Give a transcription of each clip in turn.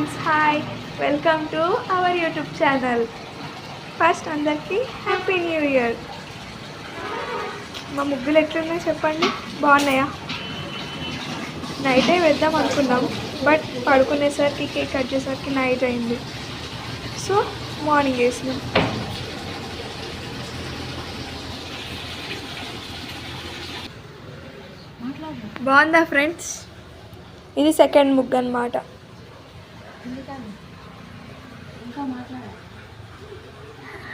Friends hi welcome to our YouTube channel first అందరికీ happy new year మా ముగ్గులు ఎట్లున్నాయి చెప్పండి? బాగున్నాయా? నైటే వేద్దాం అనుకున్నాం బట్ పడుకునేసరికి కేక్ కట్ చేసేసరికి నైట్ అయింది. సో మార్నింగ్ వేసినాం బాగుందా ఫ్రెండ్స్ ఇది సెకండ్ ముగ్గు అనమాట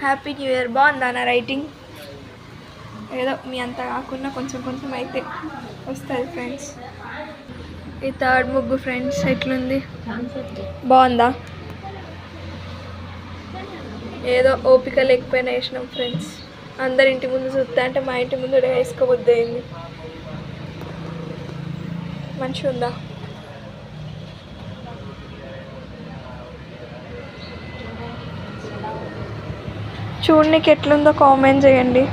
హ్యాపీ న్యూ ఇయర్ బాగుందా నా రైటింగ్ ఏదో మీ అంత కాకుండా కొంచెం కొంచెం అయితే వస్తుంది ఫ్రెండ్స్ ఈ థర్డ్ ముగ్గు ఫ్రెండ్స్ ఎట్లుంది? బాగుందా? ఏదో ఓపిక లేకపోయినా వేసినాం ఫ్రెండ్స్ అందరి ఇంటి ముందు చూస్తా అంటే మా ఇంటి ముందు వేసుకోవద్దు అయింది. మంచిగా ఉందా చూడనికి ఎట్లుందో కామెంట్ చేయండి.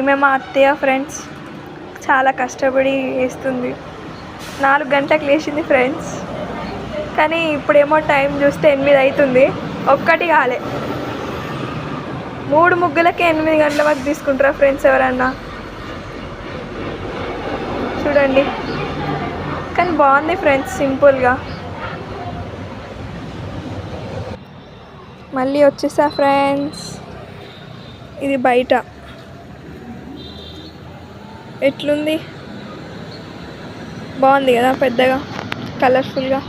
ఈమె మా అత్తయ్య ఫ్రెండ్స్. చాలా కష్టపడి వేస్తుంది. నాలుగు గంటలకు లేచింది ఫ్రెండ్స్. కానీ ఇప్పుడేమో టైం చూస్తే ఎనిమిది అవుతుంది ఒక్కటి కాలే. మూడు ముగ్గులకి ఎనిమిది గంటల వరకు తీసుకుంటారా ఫ్రెండ్స్ ఎవరన్నా? చూడండి. కానీ బాగుంది ఫ్రెండ్స్ సింపుల్గా. మళ్ళీ వచ్చేసా ఫ్రెండ్స్. ఇది బయట. ఎట్లుంది? బాగుంది కదా పెద్దగా కలర్ఫుల్గా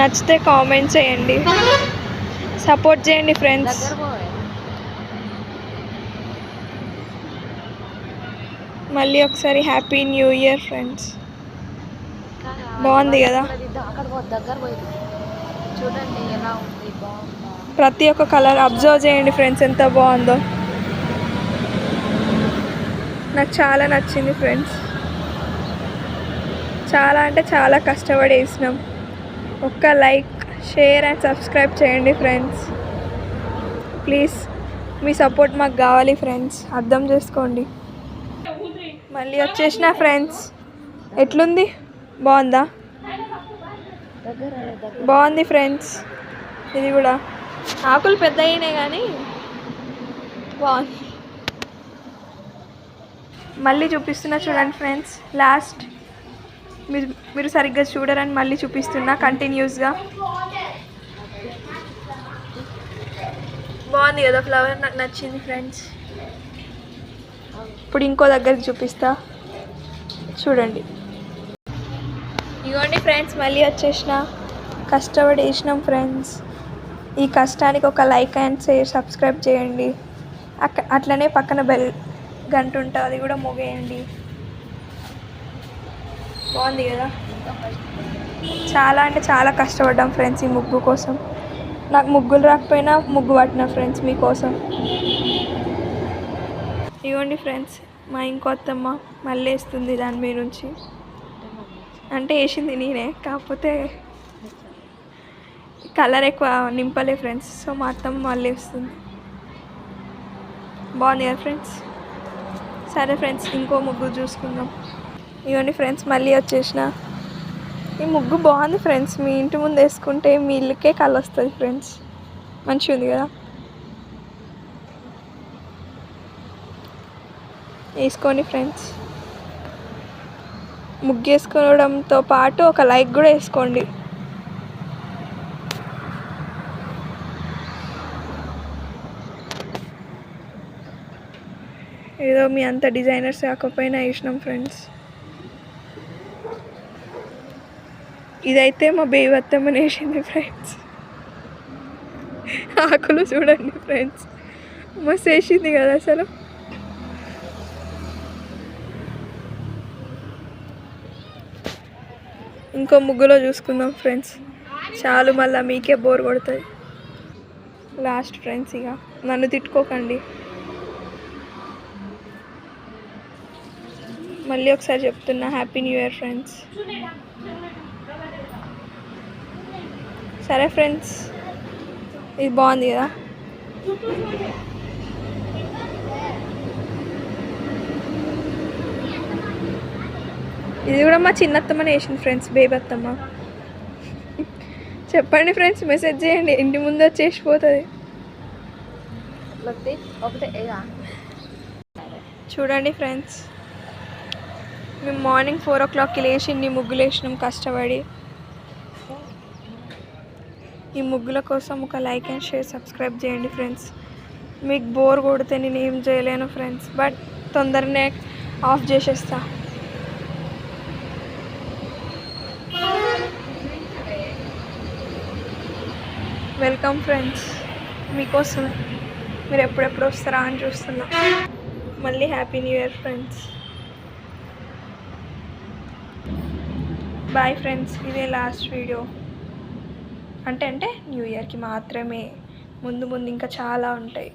నచ్చితే కామెంట్ చేయండి. సపోర్ట్ చేయండి ఫ్రెండ్స్. మళ్ళీ ఒకసారి హ్యాపీ న్యూ ఇయర్ ఫ్రెండ్స్. బాగుంది కదా? చూడండి ఎలా ఉంది ప్రతి ఒక్క కలర్ అబ్జర్వ్ చేయండి ఫ్రెండ్స్. ఎంత బాగుందో. నాకు చాలా నచ్చింది ఫ్రెండ్స్. చాలా అంటే చాలా కష్టపడి వేసినాం. ఒక్క లైక్ షేర్ అండ్ సబ్స్క్రైబ్ చేయండి ఫ్రెండ్స్. ప్లీజ్ మీ సపోర్ట్ మాకు కావాలి ఫ్రెండ్స్. అర్థం చేసుకోండి. మళ్ళీ వచ్చేసిన ఫ్రెండ్స్. ఎట్లుంది? బాగుందా? బాగుంది ఫ్రెండ్స్. ఇది కూడా. ఆకులు పెద్ద అయినాయి కానీ బాగుంది. మళ్ళీ చూపిస్తున్నా చూడండి ఫ్రెండ్స్. లాస్ట్. మీరు మీరు సరిగ్గా చూడరని మళ్ళీ చూపిస్తున్నా కంటిన్యూస్గా. బాగుంది కదా ఫ్లవర్? నాకు నచ్చింది ఫ్రెండ్స్. ఇప్పుడు ఇంకో దగ్గరికి చూపిస్తా. చూడండి. ఇగోండి ఫ్రెండ్స్ మళ్ళీ వచ్చేసిన. కష్టపడి వేసినాం ఫ్రెండ్స్. ఈ కష్టానికి ఒక లైక్ అండ్ షేర్ సబ్స్క్రైబ్ చేయండి. అక్క అట్లనే పక్కన బెల్ గంట ఉంటుంది అది కూడా మోగేయండి. బాగుంది కదా? చాలా అంటే చాలా కష్టపడ్డాం ఫ్రెండ్స్ ఈ ముగ్గు కోసం. నాకు ముగ్గులు రాకపోయినా ముగ్గు పట్టిన ఫ్రెండ్స్ మీకోసం. ఇవ్వండి ఫ్రెండ్స్. మా ఇంకొత్తమ్మ మళ్ళీ వేస్తుంది దాని మీద నుంచి. అంటే వేసింది నేనే కాకపోతే కలర్ ఎక్కువ నింపలే ఫ్రెండ్స్. సో మా అత్తమ్మ మళ్ళీ వేస్తుంది. బాగుంది కదా ఫ్రెండ్స్? సరే ఫ్రెండ్స్ ఇంకో ముగ్గు చూసుకుందాం. ఇవ్వండి ఫ్రెండ్స్ మళ్ళీ వచ్చేసిన. ఈ ముగ్గు బాగుంది ఫ్రెండ్స్. మీ ఇంటి ముందు వేసుకుంటే మీ ఇల్లుకే కలర్ వస్తుంది ఫ్రెండ్స్. మంచిగా ఉంది కదా? వేసుకోండి ఫ్రెండ్స్. ముగ్గు వేసుకోవడంతో పాటు ఒక లైక్ కూడా వేసుకోండి. ఏదో మీ అంత డిజైనర్స్ కాకపోయినా వేసినాం ఫ్రెండ్స్. ఇదైతే మా బేవత్తమ్మని వేసింది ఫ్రెండ్స్. ఆకులు చూడండి ఫ్రెండ్స్. మస్తు వేసింది కదా అసలు. ఇంకో ముగ్గులో చూసుకుందాం ఫ్రెండ్స్ చాలు మళ్ళీ మీకే బోర్ కొడుతుంది. లాస్ట్ ఫ్రెండ్స్ ఇక. నన్ను తిట్టుకోకండి. మళ్ళీ ఒకసారి చెప్తున్నా హ్యాపీ న్యూ ఇయర్ ఫ్రెండ్స్ సరే ఫ్రెండ్స్ ఇది బాగుంది కదా? ఇది కూడా మా చిన్నత్తమ్మని వేసింది ఫ్రెండ్స్ బేబీ అత్తమ్మ చెప్పండి ఫ్రెండ్స్ మెసేజ్ చేయండి ఇంటి ముందు వచ్చేసిపోతుంది చూడండి ఫ్రెండ్స్ మేము మార్నింగ్ ఫోర్ ఓ క్లాక్కి లేచి ఇన్ని ముగ్గులు వేసినాం కష్టపడి. ఈ ముగ్గుల కోసం ఒక లైక్ అండ్ షేర్ సబ్స్క్రైబ్ చేయండి ఫ్రెండ్స్. మీకు బోర్ కొడితే నేను ఏం చేయలేను ఫ్రెండ్స్ బట్ తొందరనే ఆఫ్ చేసేస్తా. వెల్కమ్ ఫ్రెండ్స్ మీకోసం మీరు ఎప్పుడెప్పుడు వస్తారా అని చూస్తున్నా. మళ్ళీ happy new year friends bye friends ఇదే లాస్ట్ వీడియో అంటే అంటే న్యూ ఇయర్కి మాత్రమే. ముందు ముందు ఇంకా చాలా ఉంటాయి.